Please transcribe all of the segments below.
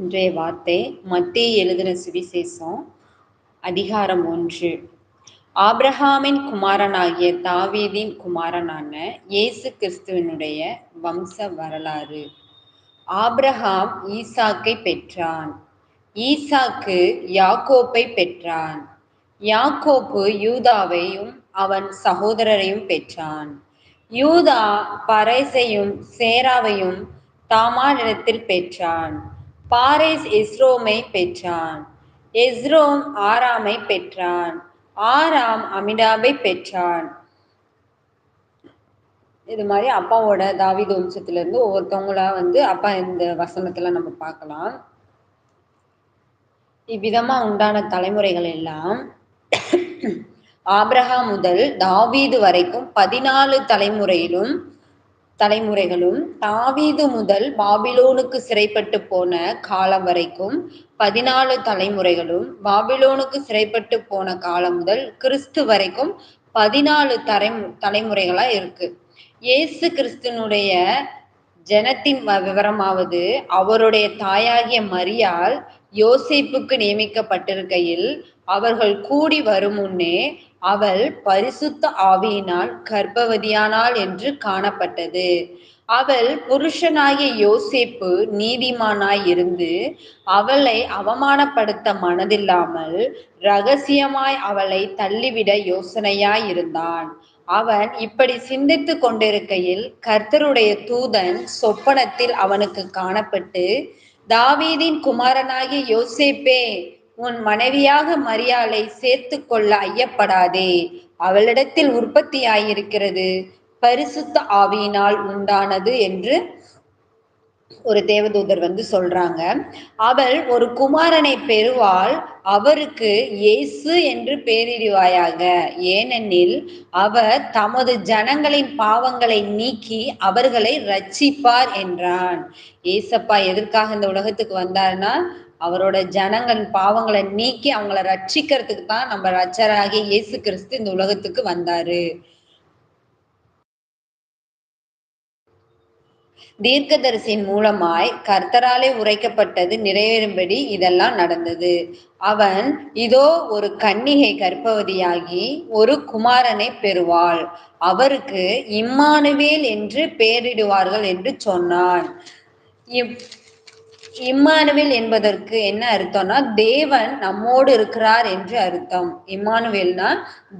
இன்றைய வார்த்தை மத்திய எழுதின சுவிசேஷம் அதிகாரம் ஒன்று. ஆப்ரஹாமின் குமாரனாகிய தாவீதின் குமாரனான இயேசு கிறிஸ்துவனுடைய வம்ச வரலாறு. ஆப்ரஹாம் ஈசாக்கை பெற்றான். ஈசாக்கு யாக்கோப்பை பெற்றான். யாக்கோப்பு யூதாவையும் அவன் சகோதரரையும் பெற்றான். யூதா பரைசையும் சேராவையும் தாமானிடத்தில் பெற்றான். பாரிஸ் எஸ்ரோமை பெற்றான். எஸ்ரோம் ஆராமை பெற்றான். ஆராம் அமிடாபை பெற்றான். இது மாதிரி அப்பாவோட தாவீது வம்சத்துல இருந்து ஒவ்வொருத்தவங்களா வந்து அப்பா இந்த வசனத்துல நம்ம பார்க்கலாம். இவ்விதமா உண்டான தலைமுறைகள் எல்லாம் ஆப்ரஹா முதல் தாவீது வரைக்கும் பதினாலு தலைமுறையிலும் தலைமுறைகளும் தாவீது முதல் பாபிலோனுக்கு சிறைப்பட்டு போன காலம் வரைக்கும் பதினாலு தலைமுறைகளும் பாபிலோனுக்கு சிறைப்பட்டு போன காலம் முதல் கிறிஸ்து வரைக்கும் பதினாலு தலை தலைமுறைகளா இருக்கு. இயேசு கிறிஸ்துனுடைய ஜனத்தின் விவரமாவது அவருடைய தாயாகிய மரியால் யோசிப்புக்கு நியமிக்கப்பட்டிருக்கையில் அவர்கள் கூடி வரும் முன்னே அவள் பரிசுத்த ஆவியினால் கர்ப்பவதியானாள் என்று காணப்பட்டது. அவள் புருஷனாகிய யோசேப்பு நீதிமானாய் இருந்து அவளை அவமானப்படுத்த மனதில்லாமல் ரகசியமாய் அவளை தள்ளிவிட யோசனையாய் இருந்தான் அவன் இப்படி சிந்தித்து கொண்டிருக்கையில் கர்த்தருடைய தூதன் சொப்பனத்தில் அவனுக்கு காணப்பட்டு தாவீதின் குமாரனாகிய யோசேப்பே உன் மனைவியாக மரியாளை சேர்த்து கொள்ள ஐயப்படாதே. அவளிடத்தில் உற்பத்தியாயிருக்கிறது பரிசுத்த ஆவியினால் உண்டானது என்று ஒரு தேவதூதர் வந்து சொல்றாங்க. அவள் ஒரு குமாரனை பெறுவாள் அவருக்கு இயேசு என்று பேரிடுவாயாக. ஏனெனில் அவர் தமது ஜனங்களின் பாவங்களை நீக்கி அவர்களை ரட்சிப்பார் என்றான். ஏசப்பா எதற்காக இந்த உலகத்துக்கு வந்தார்னா அவரோட ஜனங்கள் பாவங்களை நீக்கி அவங்கள ரட்சிக்கிறதுக்கு தான் நம்ம ரச்சராகிய இயேசு கிறிஸ்து இந்த உலகத்துக்கு வந்தாரு. தீர்க்கதரிசியின் மூலமாய் கர்த்தராலே உரைக்கப்பட்டது நிறைவேறும்படி இதெல்லாம் நடந்தது. அவன் இதோ ஒரு கன்னிகை கர்ப்பவதியாகி ஒரு குமாரனை பெறுவாள். அவருக்கு இம்மானுவேல் என்று பெயரிடுவார்கள் என்று சொன்னான். இம்மானுவேல் என்பதற்கு என்ன அர்த்தம்னா தேவன் நம்மோடு இருக்கிறார் என்று அர்த்தம். இம்மானுவேல்னா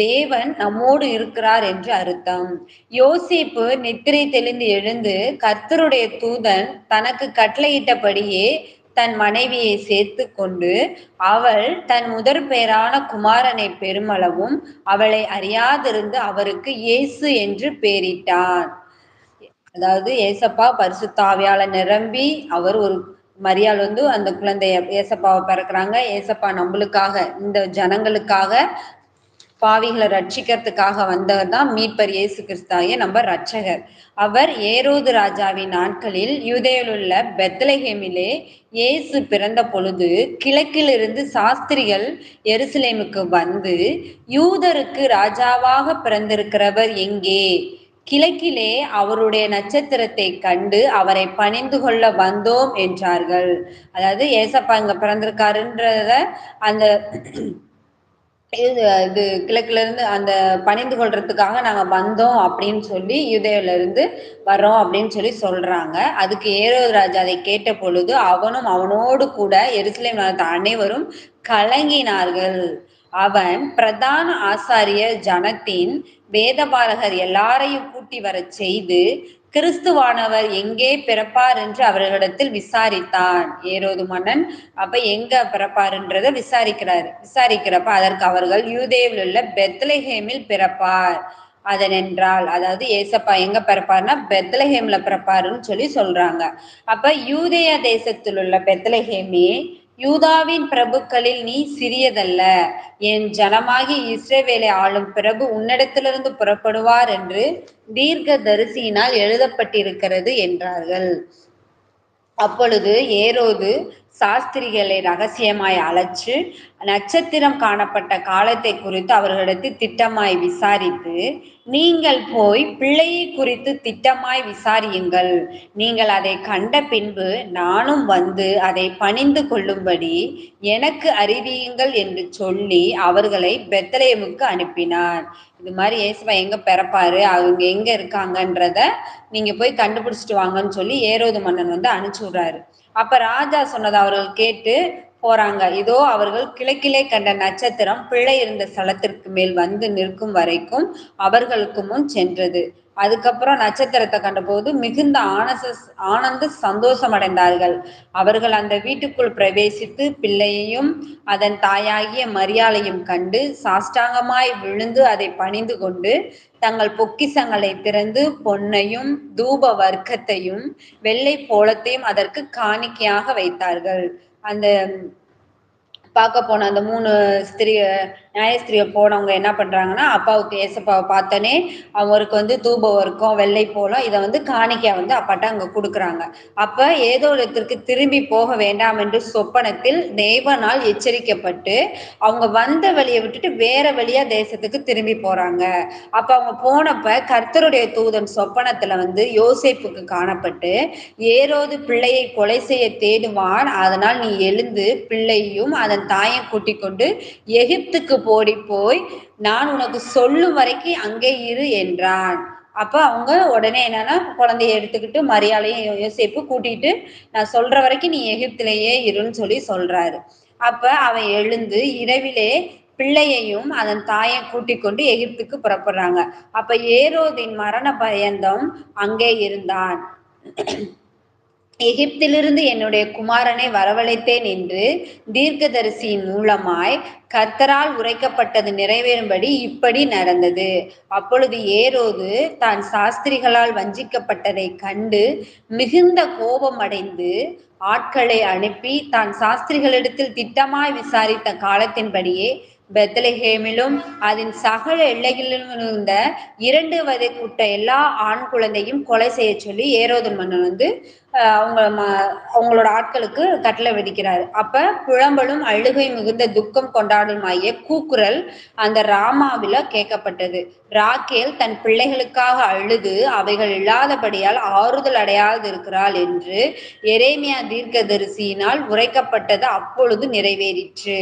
தேவன் நம்மோடு இருக்கிறார் என்று அர்த்தம். யோசிப்பு நித்திரை தெளிந்து எழுந்து கர்த்தருடைய தூதன் தனக்கு கட்டளையிட்டபடியே தன் மனைவியை சேர்த்து கொண்டு அவள் தன் முதற் பெயரான குமாரனை பெருமளவும் அவளை அறியாதிருந்து அவருக்கு இயேசு என்று பெயரிட்டான் அதாவது ஏசப்பா பரிசுத்தாவியால நிரம்பி அவர் ஒரு மரியாள் வந்து அந்த குழந்தைய ஏசப்பாவை பிறக்கிறாங்க. ஏசப்பா நம்மளுக்காக இந்த ஜனங்களுக்காக பாவிகளை ரட்சிக்கிறதுக்காக வந்தவர் தான் மீட்பர் இயேசு கிறிஸ்தாய நம்ம ரட்சகர் அவர் ஏரோது ராஜாவின் நாட்களில் யூதேயில் உள்ள பெத்லஹேமிலே இயேசு பிறந்த பொழுது கிழக்கிலிருந்து சாஸ்திரிகள் எருசலேமுக்கு வந்து யூதருக்கு ராஜாவாக பிறந்திருக்கிறவர் எங்கே? கிழக்கிலே அவருடைய நட்சத்திரத்தை கண்டு அவரை பணிந்து கொள்ள வந்தோம் என்றார்கள். அதாவது ஏசப்பா இங்க பிறந்திருக்காருன்றத அந்த இது கிழக்குல இருந்து அந்த பணிந்து கொள்றதுக்காக நாங்க வந்தோம் அப்படின்னு சொல்லி யுதையில இருந்து வர்றோம் அப்படின்னு சொல்லி சொல்றாங்க. அதுக்கு ஏரோது ராஜா அதை கேட்ட பொழுது அவனும் அவனோடு கூட எருசலேம் அனைவரும் கலங்கினார்கள். அவன் பிரதான ஆசாரிய ஜனத்தின் வேதபாலகர் எல்லாரையும் கூட்டி வர செய்து கிறிஸ்துவானவர் எங்கே பிறப்பார் என்று அவர்களிடத்தில் விசாரித்தான் ஏரோது மன்னன் அப்ப எங்க பிறப்பாருன்றத விசாரிக்கிறார். விசாரிக்கிறப்ப அதற்கு அவர்கள் யூதேவில் உள்ள பெத்லஹேமில் பிறப்பார். அதனென்றால் அதாவது ஏசப்பா எங்க பிறப்பாருன்னா பெத்லஹேம்ல பிறப்பாருன்னு சொல்லி சொல்றாங்க. அப்ப யூதேய தேசத்தில் உள்ள பெத்லஹேமே யூதாவின் பிரபுக்களில் நீ சிறியதல்ல. என் ஜனமாகி இஸ்ரேவேலை ஆளும் பிரபு உன்னிடத்திலிருந்து புறப்படுவார் என்று தீர்க்க தரிசியினால் எழுதப்பட்டிருக்கிறது என்றார்கள். அப்பொழுது ஏரோது சாஸ்திரிகளை ரகசியமாய் அழைச்சு நட்சத்திரம் காணப்பட்ட காலத்தை குறித்து அவர்களிடத்தில் திட்டமாய் விசாரித்து நீங்கள் போய் பிள்ளையை குறித்து திட்டமாய் விசாரியுங்கள். நீங்கள் அதை கண்ட பின்பு நானும் வந்து அதை பணிந்து கொள்ளும்படி எனக்கு அறிவியுங்கள் என்று சொல்லி அவர்களை பெத்தலேமுக்கு அனுப்பினார். இது மாதிரி ஏசுவா எங்க பிறப்பாரு? அவங்க எங்க இருக்காங்கன்றத நீங்க போய் கண்டுபிடிச்சிட்டு வாங்கன்னு சொல்லி ஏரோது மன்னன் வந்து அனுப்பிச்சு விடுறாரு. அப்ப ராஜா சொன்னதை அவர்கள் கேட்டு போறாங்க. இதோ அவர்கள் கிழக்கிலே கண்ட நட்சத்திரம் பிள்ளை இருந்த ஸ்தலத்திற்கு மேல் வந்து நிற்கும் வரைக்கும் அவர்களுக்கு முன் சென்றது. அதுக்கப்புறம் நட்சத்திரத்தை கண்டபோது மிகுந்த ஆனச ஆனந்த சந்தோஷம் அடைந்தார்கள் அவர்கள் அந்த வீட்டுக்குள் பிரவேசித்து பிள்ளையையும் அதன் தாயாகிய மரியாளையும் கண்டு சாஷ்டாங்கமாய் விழுந்து அதை பணிந்து கொண்டு தங்கள் பொக்கிசங்களை திறந்து பொன்னையும் தூப வர்க்கத்தையும் வெள்ளை போலத்தையும் அதற்கு காணிக்கையாக வைத்தார்கள். அந்த பார்க்க போன அந்த மூணு ஸ்திரீ நியாயஸ்திரியை போனவங்க என்ன பண்ணுறாங்கன்னா அப்பாவுக்கு ஏசப்பாவை பார்த்தோன்னே அவருக்கு வந்து தூப வர்க்கம் வெள்ளை போலம் இதை வந்து காணிக்கா வந்து அப்பாட்ட அங்கே கொடுக்குறாங்க. அப்போ ஏதோலத்திற்கு திரும்பி போக வேண்டாம் என்று சொப்பனத்தில் தேவனால் எச்சரிக்கப்பட்டு அவங்க வந்த வழியை விட்டுட்டு வேற வழியா தேசத்துக்கு திரும்பி போறாங்க. அப்ப அவங்க போனப்ப கர்த்தருடைய தூதன் சொப்பனத்துல வந்து யோசேப்புக்கு காணப்பட்டு ஏரோது பிள்ளையை கொலை செய்ய தேடுவான் அதனால் நீ எழுந்து பிள்ளையும் அதன் தாயை கூட்டிக் கொண்டு எகிப்துக்கு ஓடிப்போய் போய் நான் உனக்கு சொல்லும் வரைக்கும் அங்கே இரு என்றான் அப்ப அவங்க உடனே என்னன்னா குழந்தைய எடுத்துக்கிட்டு மரியாதையும் யோசிப்பு கூட்டிட்டு நான் சொல்ற வரைக்கும் நீ எகிப்திலேயே இருன்னு சொல்லி சொல்றாரு. அப்ப அவன் எழுந்து இரவிலே பிள்ளையையும் அதன் தாயை கூட்டிக் கொண்டு எகிப்துக்கு புறப்படுறாங்க. அப்ப ஏரோதின் மரண பயந்தம் அங்கே இருந்தான். எகிப்திலிருந்து என்னுடைய குமாரனை வரவழைத்தேன் என்று தீர்க்கதரிசியின் மூலமாய் கர்த்தரால் உரைக்கப்பட்டது நிறைவேறும்படி இப்படி நடந்தது. அப்பொழுது ஏரோது தான் சாஸ்திரிகளால் வஞ்சிக்கப்பட்டதை கண்டு மிகுந்த கோபம் அடைந்து ஆட்களை அனுப்பி தான் சாஸ்திரிகளிடத்தில் திட்டமாய் விசாரித்த காலத்தின்படியே பெத்லஹேமிலும் அதன் சகல எல்லைகளிலும் இருந்த இரண்டு வதைக்குட்ட எல்லா ஆண் குழந்தையும் கொலை செய்ய சொல்லி ஏரோதன் மன்னன் வந்து அவங்க அவங்களோட ஆட்களுக்கு கட்டளை விதிக்கிறாரு. அப்ப புலம்பலும் அழுகை மிகுந்த துக்கம் கொண்டாடுமாய கூக்குரல் அந்த ராமாவில கேட்கப்பட்டது. ராக்கேல் தன் பிள்ளைகளுக்காக அழுது அவைகள் இல்லாதபடியால் ஆறுதல் அடையாது இருக்கிறாள் என்று எரேமியா தீர்க்கதரிசியினால் உரைக்கப்பட்டது அப்பொழுது நிறைவேறிற்று.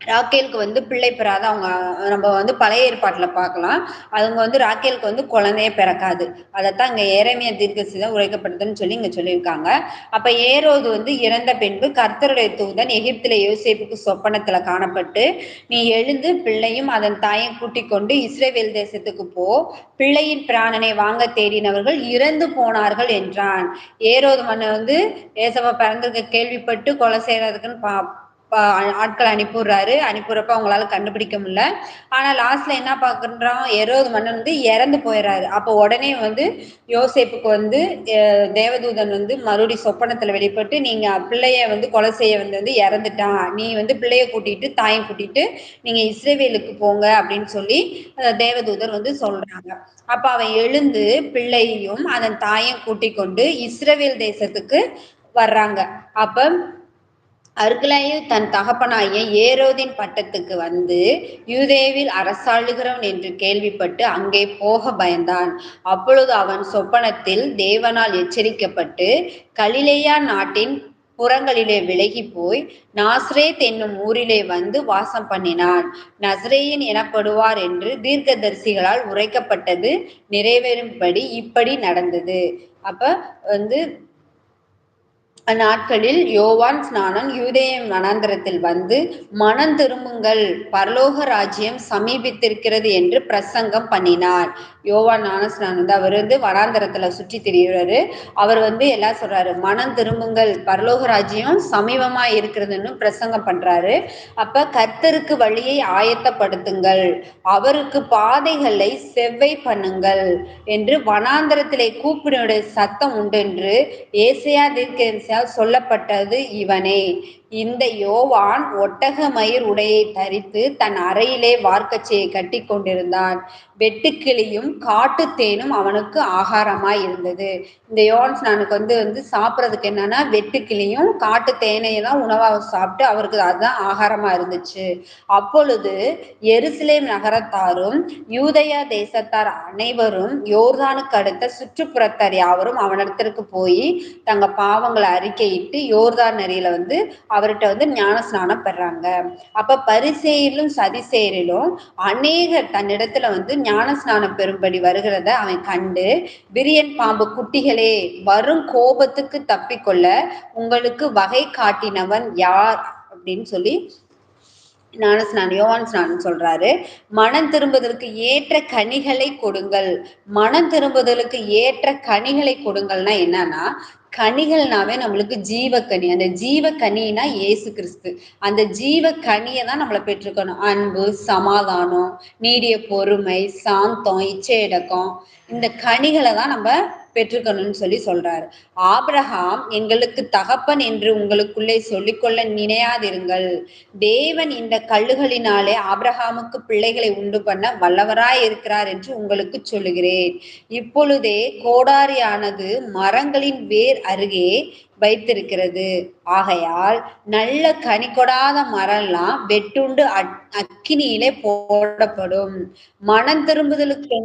ராக்கேலுக்கு வந்து பிள்ளை பெறாத அவங்க நம்ம வந்து பழைய ஏற்பாட்டில் பார்க்கலாம். அவங்க வந்து ராக்கேலுக்கு வந்து குழந்தையே பிறக்காது. அதைத்தான் இங்கே ஏரமிய தீர்க்கசிதான் உழைக்கப்படுதுன்னு சொல்லி இங்கே சொல்லியிருக்காங்க. அப்போ ஏரோது வந்து இறந்த பின்பு கர்த்தருடைய தூதன் எகிப்தில் யோசிப்புக்கு சொப்பனத்தில் காணப்பட்டு நீ எழுந்து பிள்ளையும் அதன் தாயை கூட்டிக் கொண்டு இஸ்ரேவேல் தேசத்துக்கு போ. பிள்ளையின் பிராணனை வாங்க தேடினவர்கள் இறந்து போனார்கள் என்றான். ஏரோது மன்னன் வந்து ஏசப்பா பிறந்திருக்க கேள்விப்பட்டு கொலை செய்யறதுக்குன்னு பா ஆட்கள் அனுப்பிடுறாரு அனுப்பிடுறப்ப அவங்களால கண்டுபிடிக்க முடியல. ஆனா லாஸ்ட்ல என்ன பாக்குறோம் எரோது மன்னன் வந்து இறந்து போயிடுறாரு அப்போ உடனே வந்து யோசேப்புக்கு வந்து தேவதூதன் வந்து மறுபடி சொப்பனத்துல வெளிப்பட்டு நீங்க பிள்ளைய வந்து கொலை செய்ய வந்து வந்து இறந்துட்டான் நீ வந்து பிள்ளைய கூட்டிட்டு தாயை கூட்டிட்டு நீங்க இஸ்ரேவேலுக்கு போங்க. அப்படின்னு சொல்லி தேவதூதர் வந்து சொல்றாங்க. அப்ப அவன் எழுந்து பிள்ளையையும் அதன் தாயும் கூட்டிக் கொண்டு இஸ்ரேவேல் தேசத்துக்கு வர்றாங்க. அப்ப அர்கலாயு தன் தகப்பனாகிய ஏரோதின் பட்டத்துக்கு வந்து யூதேவில் அரசாளுகிறவன் என்று கேள்விப்பட்டு அங்கே போக பயந்தான். அப்பொழுது அவன் சொப்பனத்தில் தேவனால் எச்சரிக்கப்பட்டு கலிலேயா நாட்டின் புறங்களிலே விலகி போய் நாஸ்ரேத் என்னும் ஊரிலே வந்து வாசம் பண்ணினான். நஸ்ரேயின் எனப்படுவார் என்று தீர்க்கதரிசிகளால் உரைக்கப்பட்டது நிறைவேறும்படி இப்படி நடந்தது. அப்ப வந்து அந்நாட்களில் யோவான் ஸ்நானன் யூதேயம் வனாந்திரத்தில் வந்து மனம் திரும்புங்கள் பரலோக ராஜ்யம் சமீபித்திருக்கிறது என்று பிரசங்கம் பண்ணினார். யோவான் ஞானஸ்நானம் வந்து அவர் வந்து வனாந்திரத்துல சுற்றி திரிகிறாரு அவர் வந்து எல்லாம் சொல்றாரு மனம் திரும்புங்கள் பரலோக ராஜ்யம் சமீபமா இருக்கிறதுன்னு பிரசங்கம் பண்றாரு. அப்ப கர்த்தருக்கு வழியை ஆயத்தப்படுத்துங்கள் அவருக்கு பாதைகளை செவ்வை பண்ணுங்கள் என்று வனாந்திரத்திலே கூப்பிடுடைய சத்தம் உண்டு என்று ஏசையா தீர்க்கேசா சொல்லப்பட்டது இவனே. இந்த யோவான் ஒட்டக மயிர் உடையை தரித்து தன் அறையிலே வார்க்கச்சையை கட்டி கொண்டிருந்தான். வெட்டுக்கிளியும் காட்டு தேனும் அவனுக்கு ஆகாரமாய் இருந்தது. இந்த யோவான் நானுக்கு வந்து வந்து சாப்பிட்றதுக்கு என்னன்னா வெட்டுக்கிளியும் காட்டு தேனையெல்லாம் தான் உணவாக சாப்பிட்டு அவருக்கு அதுதான் ஆகாரமா இருந்துச்சு. அப்பொழுது எருசலேம் நகரத்தாரும் யூதயா தேசத்தார் அனைவரும் யோர்தானுக்கு அடுத்த சுற்றுப்புறத்தார் யாவரும் அவனிடத்திற்கு போய் தங்க பாவங்களை அறிக்கையிட்டு யோர்தான் நெறியில வந்து அவர்கிட்ட வந்து ஞான ஸ்நானம் பெறாங்க. அப்ப பரிசெயிலும் சதிசெயலிலும் அநேகர் தன்னிடத்துல வந்து ஞான ஸ்நானம் பெறும்படி வருகிறத அவன் கண்டு விரியன் பாம்பு குட்டிகளே வரும் கோபத்துக்கு தப்பிக்கொள்ள உங்களுக்கு வகை காட்டினவன் யார்? அப்படின்னு சொல்லி ஞானஸ்நானம் யோவான் ஸ்நானம் சொல்றாரு. மனம் திரும்புதலுக்கு ஏற்ற கனிகளை கொடுங்கள். மனம் திரும்புதலுக்கு ஏற்ற கனிகளை கொடுங்கள்னா என்னன்னா கனிகள்னாவே நம்மளுக்கு ஜீவக்கனி. அந்த ஜீவ கனினா ஏசு கிறிஸ்து. அந்த ஜீவ கனியை தான் நம்மளை பெற்றுக்கணும். அன்பு சமாதானம் நீடிய பொறுமை சாந்தம் இச்சையடக்கம். இந்த கனிகளை தான் நம்ம பெற்றுக்கணும்னு சொல்லி சொல்றாரு. ஆபிரஹாம் எங்களுக்கு தகப்பன் என்று உங்களுக்குள்ளே சொல்லிக்கொள்ள நினையாதிருங்கள். தேவன் இந்த கல்லுகளினாலே ஆபிரஹாமுக்கு பிள்ளைகளை உண்டு பண்ண வல்லவராய் இருக்கிறார் என்று உங்களுக்கு சொல்லுகிறேன். இப்பொழுதே கோடாரியானது மரங்களின் வேர் அருகே வைத்திருக்கிறது. ஆகையால் நல்ல கனி கொடாத மரம்லாம் வெட்டுண்டு அக்கினியிலே போடப்படும். மனம் திரும்புதலுக்கு